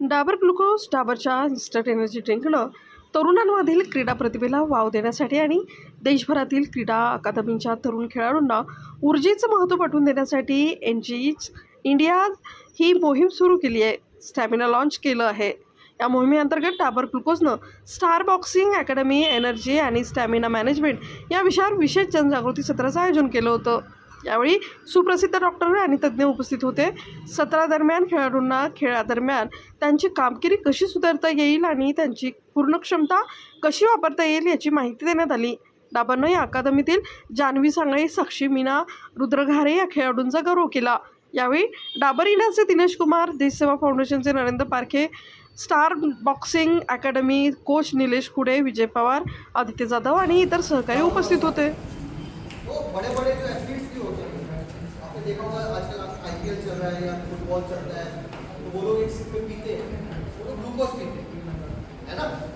Dabur glucose डाबरच्या instant energy ड्रिंकनं तरुणांमधील क्रीडा प्रतिभेला वाव देण्यासाठी आणि देशभरातील क्रीडा अकादमींच्या तरुण खेळाडूंना ऊर्जेचं महत्त्व पटवून देण्यासाठी एन जी इंडिया ही मोहीम सुरू केली आहे स्टॅमिना लॉन्च केलं आहे. या मोहिमेअंतर्गत डाबर ग्लुकोजनं स्टार बॉक्सिंग अकॅडमी एनर्जी आणि स्टॅमिना मॅनेजमेंट या विषयावर विशेष जनजागृती सत्राचं आयोजन केलं होतं. यावेळी सुप्रसिद्ध डॉक्टर आणि तज्ज्ञ उपस्थित होते. सत्रादरम्यान खेळाडूंना खेळादरम्यान त्यांची कामगिरी कशी सुधारता येईल आणि त्यांची पूर्ण क्षमता कशी वापरता येईल याची माहिती देण्यात आली. डाबरनं या अकादमीतील जान्हवी सांगळे साक्षी मीना रुद्रघारे या खेळाडूंचा गौरव केला. यावेळी डाबर इलाचे दिनेश कुमार देशसेवा फाउंडेशनचे Narendra Parkhe star boxing academy coach Nilesh Khude Vijay Pawar Aditya Jadhav आणि इतर सहकारी उपस्थित होते. हो, आपने देखा होगा आजकल आई चल रहा है या फुटबॉल चल रहा है वो लोग एक सीट पीते हैं वो लोग पीते हैं. है ना?